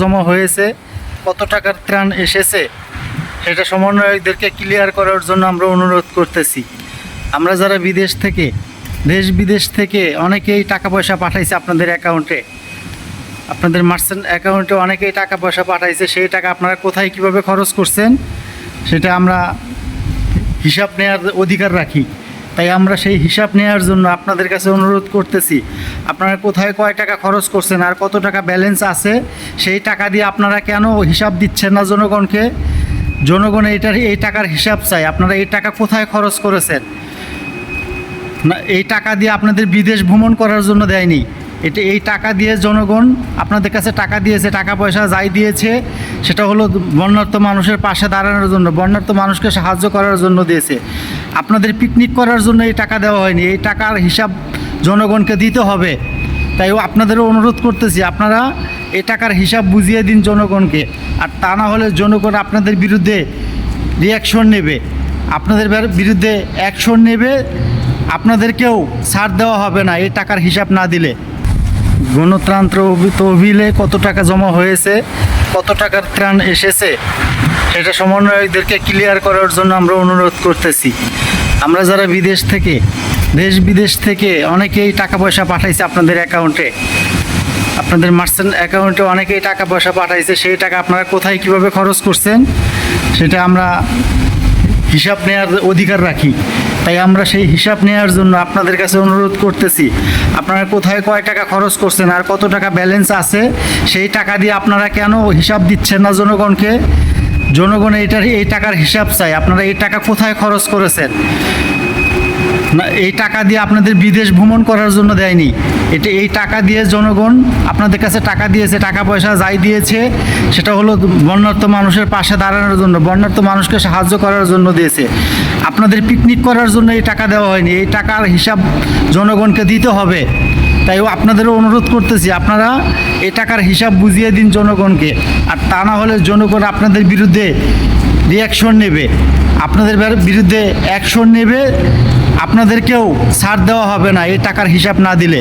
জমা হয়েছে, কত টাকার ত্রাণ এসেছে, সেটা সমন্বয়কদেরকে ক্লিয়ার করার জন্য আমরা অনুরোধ করতেছি। আমরা যারা বিদেশ থেকে, দেশ বিদেশ থেকে অনেকেই টাকা পয়সা পাঠাইছে আপনাদের অ্যাকাউন্টে আপনাদের মার্চেন্ট অ্যাকাউন্টে অনেকেই টাকা পয়সা পাঠাইছে, সেই টাকা আপনারা কোথায় কীভাবে খরচ করছেন, সেটা আমরা হিসাব নেওয়ার অধিকার রাখি। তাই আমরা সেই হিসাব নেওয়ার জন্য আপনাদের কাছে অনুরোধ করতেছি। আপনারা কোথায় কয় টাকা খরচ করছেন আর কত টাকা ব্যালেন্স আছে, সেই টাকা দিয়ে আপনারা কেন হিসাব দিচ্ছেন না জনগণকে? জনগণ এইটার, এই টাকার হিসাব চাই আপনারা এই টাকা কোথায় খরচ করেছেন? না, এই টাকা দিয়ে আপনাদের বিদেশ ভ্রমণ করার জন্য দেয়নি। এটা এই টাকা দিয়ে জনগণ আপনাদের কাছে টাকা দিয়েছে, টাকা পয়সা যাই দিয়েছে, সেটা হলো বন্যার্থ মানুষের পাশে দাঁড়ানোর জন্য বন্যার্থ মানুষকে সাহায্য করার জন্য দিয়েছে। আপনাদের পিকনিক করার জন্য এই টাকা দেওয়া হয়নি, এই টাকার হিসাব জনগণকে দিতে হবে। তাই আপনাদেরও অনুরোধ করতেছি, আপনারা এই টাকার হিসাব বুঝিয়ে দিন জনগণকে, আর তা না হলে জনগণ আপনাদের বিরুদ্ধে রিয়াকশন নেবে। আপনাদের বিরুদ্ধে অ্যাকশন নেবে, আপনাদেরকেও ছাড় দেওয়া হবে না এই টাকার হিসাব না দিলে। গণতন্ত্র তহবিলে কত টাকা জমা হয়েছে, কত টাকার ত্রাণ এসেছে, সেটা সমন্বয়কদেরকে ক্লিয়ার করার জন্য আমরা অনুরোধ করতেছি। আমরা যারা বিদেশ থেকে, দেশ বিদেশ থেকে অনেকেই টাকা পয়সা পাঠাইছে আপনাদের অ্যাকাউন্টে আপনাদের মার্চেন্ট অ্যাকাউন্টে অনেকেই টাকা পয়সা পাঠাইছে, সেই টাকা আপনারা কোথায় কীভাবে খরচ করছেন, সেটা আমরা হিসাব নেওয়ার অধিকার রাখি। তাই আমরা সেই হিসাব নেওয়ার জন্য আপনাদের কাছে অনুরোধ করতেছি। আপনারা কোথায় কয় টাকা খরচ করছেন আর কত টাকা ব্যালেন্স আছে, সেই টাকা দিয়ে আপনারা কেন হিসাব দিচ্ছেন না জনগণকে? জনগণ এটার এই টাকার হিসাব চাই। আপনারা এই টাকা কোথায় খরচ করেছেন? না, এই টাকা দিয়ে আপনাদের বিদেশ ভ্রমণ করার জন্য দেয়নি। এটা এই টাকা দিয়ে জনগণ আপনাদের কাছে টাকা দিয়েছে, টাকা পয়সা যাই দিয়েছে, সেটা হলো বন্যার্থ মানুষের পাশে দাঁড়ানোর জন্য বন্যার্থ মানুষকে সাহায্য করার জন্য দিয়েছে। আপনাদের পিকনিক করার জন্য এই টাকা দেওয়া হয়নি, এই টাকার হিসাব জনগণকে দিতে হবে। তাই আপনাদেরও অনুরোধ করতেছি, আপনারা এই টাকার হিসাব বুঝিয়ে দিন জনগণকে। আর তা না হলে জনগণ আপনাদের বিরুদ্ধে রিয়াকশন নেবে। আপনাদের বিরুদ্ধে অ্যাকশন নেবে আপনাদেরকেও ছাড় দেওয়া হবে না এই টাকার হিসাব না দিলে।